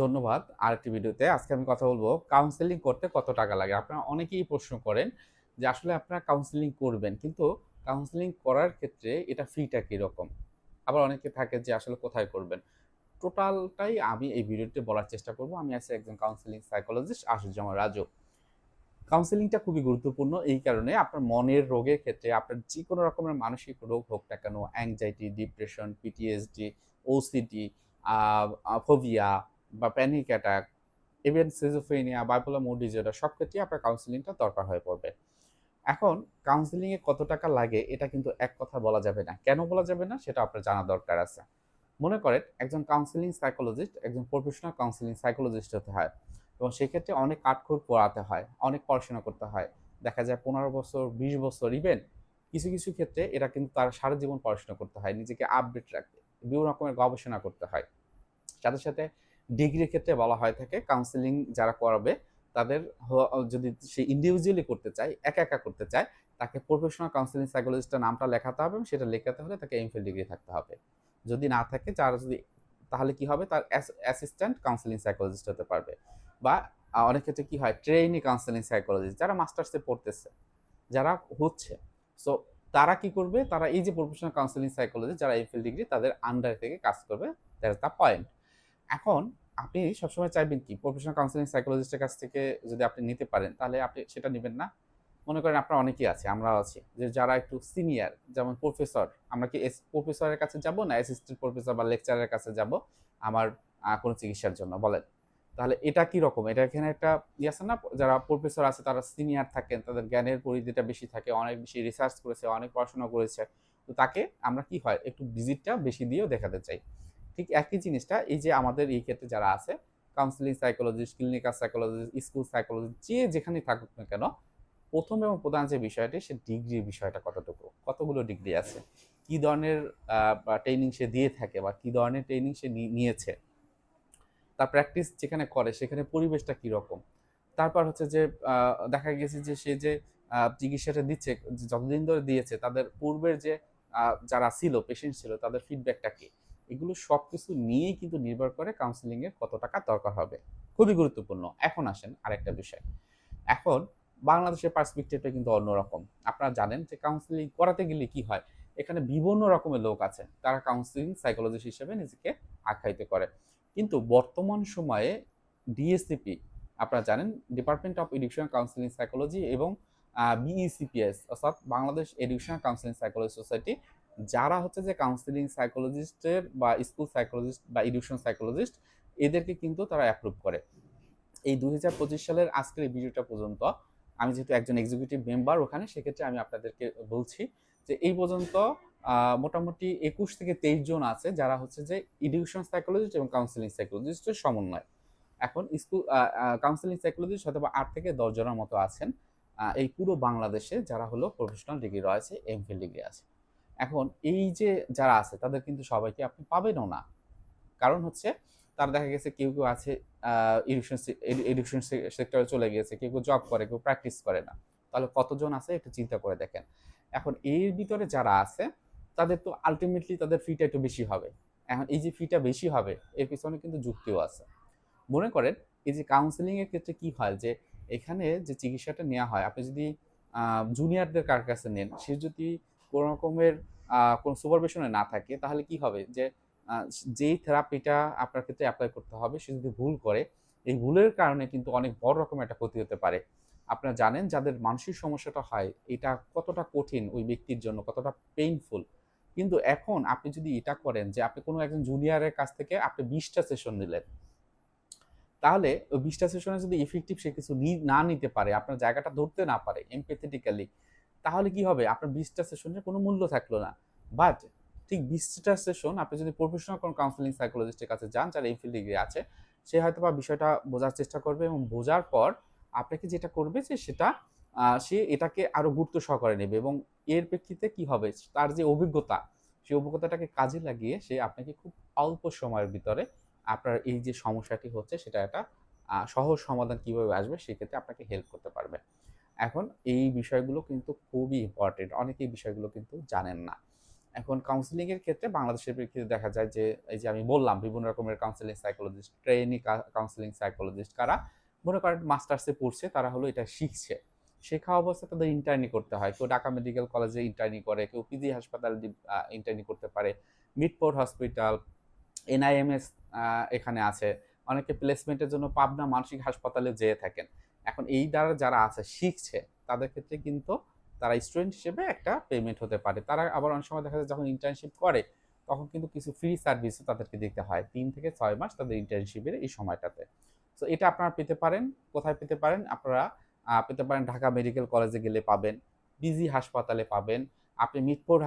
ধন্যবাদ। আরেকটি ভিডিওতে আজকে আমি কথা বলব কাউন্সেলিং করতে কত টাকা লাগে? আপনারা অনেকেই প্রশ্ন করেন যে আসলে আপনারা কাউন্সেলিং করবেন, কিন্তু কাউন্সেলিং করার ক্ষেত্রে এটা ফিটা কীরকম? আবার অনেকে থাকে যে আসলে কোথায় করবেন? টোটালটাই আমি এই ভিডিওতে বলার চেষ্টা করব। আমি আছি একজন কাউন্সেলিং সাইকোলজিস্ট আশুজ্জামান রাজু। কাউন্সেলিংটা খুবই গুরুত্বপূর্ণ এই কারণে আপনার মনের রোগের ক্ষেত্রে, আপনার যে কোনো রকমের মানসিক রোগ হোক না কেন anxiety depression PTSD OCD phobia বা panic attack even schizophrenia bipolar mood disorder সব ক্ষেত্রেই আপনার কাউন্সিলিংটা দরকার হয়ে পড়বে। এখন কাউন্সিলিংয়ে কত টাকা লাগে, এটা কিন্তু এক কথা বলা যাবে না। কেন বলা যাবে না? সেটা আপনার জানা দরকার আছে। মনে করেন, একজন কাউন্সিলিং সাইকোলজিস্ট একজন প্রফেশনাল কাউন্সিলিং সাইকোলজিস্ট হতে হয়। এবং সেক্ষেত্রে অনেক কাঠখোর পড়াতে হয়, অনেক পড়াশোনা করতে হয়। দেখা যায় পনেরো বছর, বিশ বছর ইভেন কিছু কিছু ক্ষেত্রে এটা কিন্তু তার সারা জীবন পড়াশোনা করতে হয়, নিজেকে আপডেট রাখতে, বিভিন্ন রকমের গবেষণা করতে হয়। সাথে সাথে ডিগ্রির ক্ষেত্রে বলা হয় থাকে কাউন্সিলিং যারা করাবে, তাদের যদি সে ইন্ডিভিজুয়ালি করতে চায়, একা একা করতে চায়, তাকে প্রফেশনাল কাউন্সিলিং সাইকোলজিস্টের নামটা লেখাতে হবে এবং সেটা লেখাতে হলে তাকে এমফিল ডিগ্রি থাকতে হবে। যদি না থাকে যারা যদি, তাহলে কি হবে? তার অ্যাসিস্ট্যান্ট কাউন্সিলিং সাইকোলজিস্ট হতে পারবে। বা অনেক ক্ষেত্রে কী হয়? ট্রেনি কাউন্সিলিং সাইকোলজিস্ট যারা মাস্টার্সে পড়তেছে, যারা হচ্ছে। সো তারা কি করবে? তারা এই যে প্রফেশনাল কাউন্সিলিং সাইকোলজি যারা এমফিল ডিগ্রি তাদের আন্ডার থেকে কাজ করবে দ্যাট দ্য পয়েন্ট এখন আপনি সবসময় চাইবেন কি প্রফেশনাল কাউন্সিলিং সাইকোলজিস্টের কাছ থেকে যদি আপনি নিতে পারেন, তাহলে আপনি সেটা নেবেন না। মনে করেন আপনার অনেকেই আছে, আমরাও আছি, যে যারা একটু সিনিয়র যেমন প্রফেসর আমরা কি প্রফেসরের কাছে যাব না অ্যাসিস্ট্যান্ট প্রফেসর বা লেকচারের কাছে যাব? আমার কোনো চিকিৎসার জন্য, বলেন। তাহলে এটা কি রকম? এটা এখানে একটা ইয়ে আছে না, যারা প্রফেসর আছে, তারা সিনিয়র থাকেন, তাদের জ্ঞানের পরিধিটা বেশি থাকে, অনেক বেশি রিসার্চ করেছে, অনেক পড়াশোনা করেছে। তো তাকে আমরা কি হয়, একটু ভিজিটটা বেশি দিয়েও দেখাতে চাই। ঠিক একই জিনিসটা এই যে আমাদের এই ক্ষেত্রে যারা আছে counselling psychologist clinical psychologist school psychologist যে যেখানে থাকুক না কেন, প্রথম এবং প্রধান যে বিষয়টি, সে ডিগ্রির বিষয়টা কতটুকু, কতগুলো ডিগ্রি আছে, কি ধরনের ট্রেনিং সে দিয়ে থাকে, বা কি ধরনের ট্রেনিং সে নিয়েছে, তার প্র্যাকটিস যেখানে করে, সেখানে পরিবেশটা কীরকম, তারপর হচ্ছে যে দেখা গেছে যে সে যে চিকিৎসাটা দিচ্ছে, যতদিন ধরে দিয়েছে, তাদের পূর্বের যে যারা ছিল পেশেন্ট ছিল, তাদের ফিডব্যাকটা কি এগুলো সব কিছু নিয়েই কিন্তু নির্ভর করে কাউন্সিলিংয়ের কত টাকা দরকার হবে। খুবই গুরুত্বপূর্ণ। এখন আসেন আরেকটা বিষয়। এখন বাংলাদেশের পার্সপেক্টিভটা কিন্তু অন্যরকম। আপনারা জানেন যে কাউন্সিলিং করাতে গেলে কি হয়? এখানে বিভিন্ন রকমের লোক আছে তারা কাউন্সিলিং সাইকোলজিস্ট হিসেবে নিজেকে আখ্যায়িত করে। কিন্তু বর্তমান সময়ে ডিএসসিপি আপনারা জানেন department of education counselling psychology এবং বিইসিপিএস অর্থাৎ Bangladesh education counselling psychology society যারা হচ্ছে যে কাউন্সিলিং সাইকোলজিস্টের বা স্কুল সাইকোলজিস্ট বা এডুকেশন সাইকোলজিস্ট এদেরকে কিন্তু তারা অ্যাপ্রুভ করে। এই দু হাজার পঁচিশ সালের আজকের এই ভিডিওটা পর্যন্ত আমি যেহেতু একজন এক্সিকিউটিভ মেম্বার ওখানে, সেক্ষেত্রে আমি আপনাদেরকে বলছি যে এই পর্যন্ত মোটামুটি একুশ থেকে তেইশ জন আছে যারা হচ্ছে যে এডুকেশন সাইকোলজিস্ট এবং কাউন্সিলিং সাইকোলজিস্টের সমন্বয়। এখন স্কুল কাউন্সিলিং সাইকোলজিস্ট হয়তো আট থেকে দশ জনের মতো আছেন এই পুরো বাংলাদেশে যারা হলো প্রফেশনাল ডিগ্রি রয়েছে এমফিল ডিগ্রি আছে। এখন এই যে যারা আছে, তাদের কিন্তু সবাইকে আপনি পাবেনও না। কারণ হচ্ছে, তার দেখা গেছে কেউ কেউ আছে এডুকেশন এডুকেশন সেক্টরে চলে গিয়েছে, কেউ কেউ জব করে, কেউ প্র্যাকটিস করে না। তাহলে কতজন আছে একটু চিন্তা করে দেখেন। এখন এর ভিতরে যারা আছে, তাদের তো আলটিমেটলি তাদের ফিটা একটু বেশি হবে। এখন এই যে ফিটা বেশি হবে, এর পিছনে কিন্তু যুক্তিও আছে। মনে করেন, এই যে কাউন্সেলিং এর ক্ষেত্রে কি হয় যে, এখানে যে চিকিৎসাটা নেওয়া হয়, আপনি যদি জুনিয়রদের কার কাছে নেন, সে যদি কোনো রকমের কোনো সুপারভিশনে না থাকে, তাহলে কি হবে? যে যেই থেরাপিটা আপনার ক্ষেত্রে অ্যাপ্লাই করতে হবে, সে যদি ভুল করে, এই ভুলের কারণে কিন্তু অনেক বড় রকমের একটা ক্ষতি হতে পারে। আপনারা জানেন, যাদের মানসিক সমস্যাটা হয়, এটা কতটা কঠিন ওই ব্যক্তির জন্য, কতটা পেইনফুল কিন্তু এখন আপনি যদি এটা করেন যে, আপনি কোনো একজন জুনিয়রের কাছ থেকে আপনি বিশটা সেশন নিলেন, তাহলে ওই বিশটা সেশনে যদি ইফেক্টিভ সে কিছু না নিতে পারে, আপনার জায়গাটা ধরতে না পারে এমপেথেটিক্যালি তাহলে কি হবে? আপনার বিশটা সেশনের কোনো মূল্য থাকল না। বাট ঠিক বিশটা সেশন আপনি যদি প্রফেশনাল কোনো কাউন্সিলিং সাইকোলজিস্টের কাছে যান, যার এমফিল ডিগ্রি আছে, সে হয়তো বা বিষয়টা বোঝার চেষ্টা করবে এবং বোঝার পর আপনাকে যেটা করবে যে সেটা সে এটাকে আরও গুরুত্ব সহকারে নেবে এবং এর প্রেক্ষিতে কি হবে? তার যে অভিজ্ঞতা, সেই অভিজ্ঞতাটাকে কাজে লাগিয়ে সে আপনাকে খুব অল্প সময়ের ভিতরে আপনার এই যে সমস্যাটি হচ্ছে, সেটা একটা সহজ সমাধান কীভাবে আসবে সেক্ষেত্রে আপনাকে হেল্প করতে পারবে। এখন এই বিষয়গুলো কিন্তু খুবই ইম্পর্টেন্ট অনেকেই বিষয়গুলো কিন্তু জানেন না। এখন কাউন্সিলিং এর ক্ষেত্রে বাংলাদেশের প্রেক্ষিতে দেখা যায় যে, এই যে আমি বললাম, বিভিন্ন রকমের counselling psychologist trainee counselling psychologist কারা মনে করেন মাস্টার্সে পড়ছে, তারা হলো এটা শিখছে। শেখা অবস্থায় তাদের ইন্টার্নি করতে হয়। কেউ ঢাকা মেডিকেল কলেজে ইন্টার্নি করে, কেউ পিজি হাসপাতালে ইন্টার্নি করতে পারে। মিডপোর্ট হসপিটাল এনআইএমএস এখানে আছে। অনেকে প্লেসমেন্টের জন্য পাবনা মানসিক হাসপাতালে যেয়ে থাকেন। এখন এই দ্বারা যারা আছে, শিখছে, তাদের ক্ষেত্রে কিন্তু তারা স্টুডেন্ট হিসেবে একটা পেমেন্ট হতে পারে। তারা আবার অনেক সময় দেখা যায় যখন ইন্টার্নশিপ করে, তখন কিন্তু কিছু ফ্রি সার্ভিসও তাদেরকে দিতে হয়। তিন থেকে ছয় মাস তাদের ইন্টার্নশিপের এই সময়টাতে। তো এটা আপনারা পেতে পারেন। কোথায় পেতে পারেন? আপনারা পেতে পারেন ঢাকা মেডিকেল কলেজে গেলে পাবেন। বিজি হাসপাতালে পাবেন। আপনি মিটফোর্ড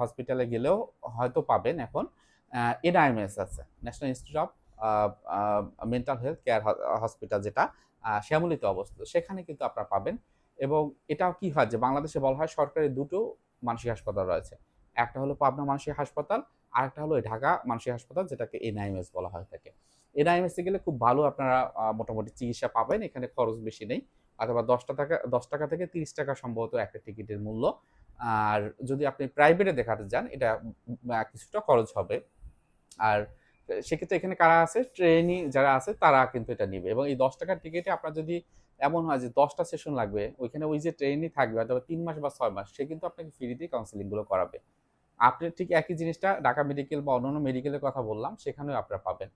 হসপিটালে গেলেও হয়তো পাবেন এখন এনআইএমএস আছে national institute of mental health care hospital যেটা শ্যামলিতে অবস্থিত। সেখানে কিন্তু আপনারা পাবেন। এবং এটাও কি হয় যে, বাংলাদেশে বলা হয় সরকারি দুটো মানসিক হাসপাতাল রয়েছে। একটা হলো পাবনা মানসিক হাসপাতাল আর একটা হলো ঢাকা মানসিক হাসপাতাল, যেটাকে এনআইএমএস বলা হয় থাকে এনআইএমএস গেলে খুব ভালো আপনারা মোটামুটি চিকিৎসা পাবেন। এখানে খরচ বেশি নেই। অথবা দশ টাকা দশ টাকা থেকে তিরিশ টাকা সম্ভবত একটা টিকিটের মূল্য। আর যদি আপনি প্রাইভেটে দেখাতে যান, এটা কিছুটা খরচ হবে। আর সেক্ষেত্রে এখানে কারা আছে? ট্রেনি যারা আছে, তারা কিন্তু এটা নিবে। এবং এই দশ টাকার টিকিটে আপনার যদি এমন হয় যে দশটা সেশন লাগবে, ওইখানে ওই যে ট্রেনই থাকবে অথবা তিন মাস বা ছয় মাস, সে কিন্তু আপনাকে ফ্রিতেই কাউন্সিলিংগুলো করাবে। আপনি ঠিক একই জিনিসটা ঢাকা মেডিকেল বা অন্যান্য মেডিকেলের কথা বললাম, সেখানেও আপনারা পাবেন।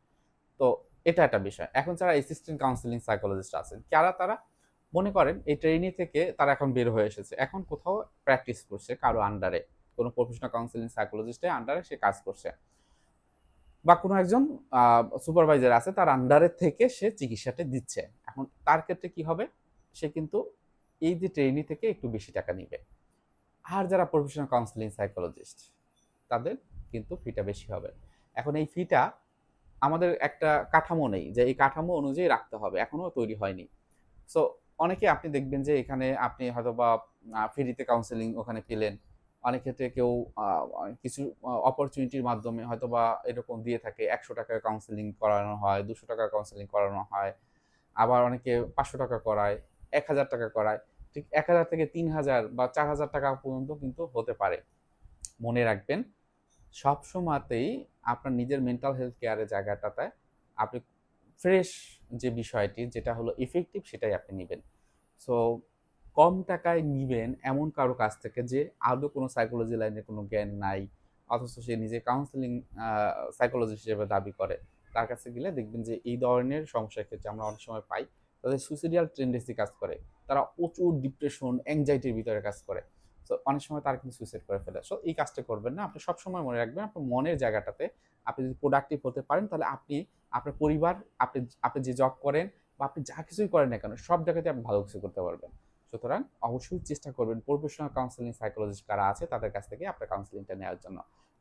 তো এটা একটা বিষয়। এখন যারা অ্যাসিস্ট্যান্ট কাউন্সিলিং সাইকোলজিস্ট আছেন, যারা তারা মনে করেন এই ট্রেনি থেকে তারা এখন বের হয়ে এসেছে। এখন কোথাও প্র্যাকটিস করছে কারও আন্ডারে কোনো প্রফেশনাল কাউন্সিলিং সাইকোলজিস্টের আন্ডারে সে কাজ করছে। বা কোনো একজন সুপারভাইজার আছে, তার আন্ডারে থেকে সে চিকিৎসাটা দিচ্ছে। এখন তার ক্ষেত্রে কি হবে? সে কিন্তু এই যে ট্রেনি থেকে একটু বেশি টাকা নিবে। আর যারা প্রফেশনাল কাউন্সিলিং সাইকোলজিস্ট তাদের কিন্তু ফিটা বেশি হবে। এখন এই ফিটা আমাদের একটা কাঠামো নেই, যে এই কাঠামো অনুযায়ী রাখতে হবে এখনও তৈরি হয়নি। সো অনেকে আপনি দেখবেন যে এখানে আপনি হয়তো বা ফ্রিতে কাউন্সেলিং ওখানে পেলেন। অনেক ক্ষেত্রে কেউ কিছু অপরচুনিটির মাধ্যমে হয়তো বা এরকম দিয়ে থাকে, একশো টাকার কাউন্সেলিং করানো হয়, দুশো টাকার কাউন্সেলিং করানো হয়, আবার অনেকে পাঁচশো টাকা করায়, এক হাজার টাকা করায়, ঠিক এক হাজার থেকে তিন হাজার বা চার হাজার টাকা পর্যন্ত কিন্তু হতে পারে। মনে রাখবেন, সব সময়তেই আপনার নিজের মেন্টাল হেলথ কেয়ারের জায়গাটাতে আপনি ফ্রেশ যে বিষয়টি, যেটা হলো ইফেক্টিভ সেটাই আপনি নেবেন। সো কম টাকায় নিবেন এমন কারও কাছ থেকে যে আদৌ কোনো সাইকোলজি লাইনে কোনো জ্ঞান নাই, অথচ সে নিজে কাউন্সেলিং সাইকোলজিস্ট হিসেবে দাবি করে। তার কাছে গেলে দেখবেন যে এই ধরনের সমস্যার ক্ষেত্রে আমরা অনেক সময় পাই, তাদের সুইসাইডিয়াল টেন্ডেন্সি কাজ করে, তারা প্রচুর ডিপ্রেশন অ্যাংজাইটির ভিতরে কাজ করে। সো অনেক সময় তারা কিন্তু সুইসাইড করে ফেলে। সো এই কাজটা করবেন না। আপনি সবসময় মনে রাখবেন, আপনার মনের জায়গাটাতে আপনি যদি প্রোডাক্টিভ হতে পারেন, তাহলে আপনি আপনার পরিবার, আপনি আপনি যে জব করেন বা আপনি যা কিছুই করেন না কেন, সব জায়গাতে আপনি ভালো কিছু করতে পারবেন। সুতরাং অবশ্যই চেষ্টা করবেন প্রফেশনাল কাউন্সিলিং সাইকোলজিস্ট কারা আছে, তাদের কাছ থেকে আপনার কাউন্সিলিংটা নেওয়ার জন্য।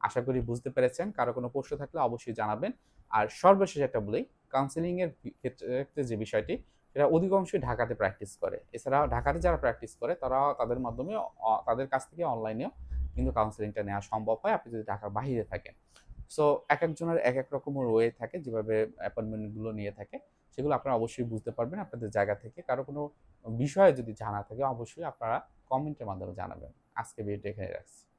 আশা করি বুঝতে পেরেছেন। কারও কোনো প্রশ্ন থাকলে অবশ্যই জানাবেন। আর সর্বশেষ একটা বলি কাউন্সিলিং এর ক্ষেত্রে যে বিষয়টি, সেটা অধিকাংশই ঢাকাতে প্র্যাকটিস করে। এছাড়া ঢাকাতে যারা প্র্যাকটিস করে তারা তাদের মাধ্যমে তাদের কাছ থেকে অনলাইনেও কিন্তু কাউন্সিলিংটা নেওয়া সম্ভব হয়, আপনি যদি ঢাকার বাইরে থাকেন। সো এক একজনের এক এক রকমের ওয়ে থাকে, যেভাবে অ্যাপয়েন্টমেন্টগুলো নিয়ে থাকে। সেগুলো আপনারা অবশ্যই বুঝতে পারবেন আপনাদের জায়গা থেকে। কারও কোনো বিষয়ে যদি জানা থাকে, অবশ্যই আপনারা কমেন্টের মাধ্যমে জানাবেন। আজকে ভিডিওটা এখানে রাখছি।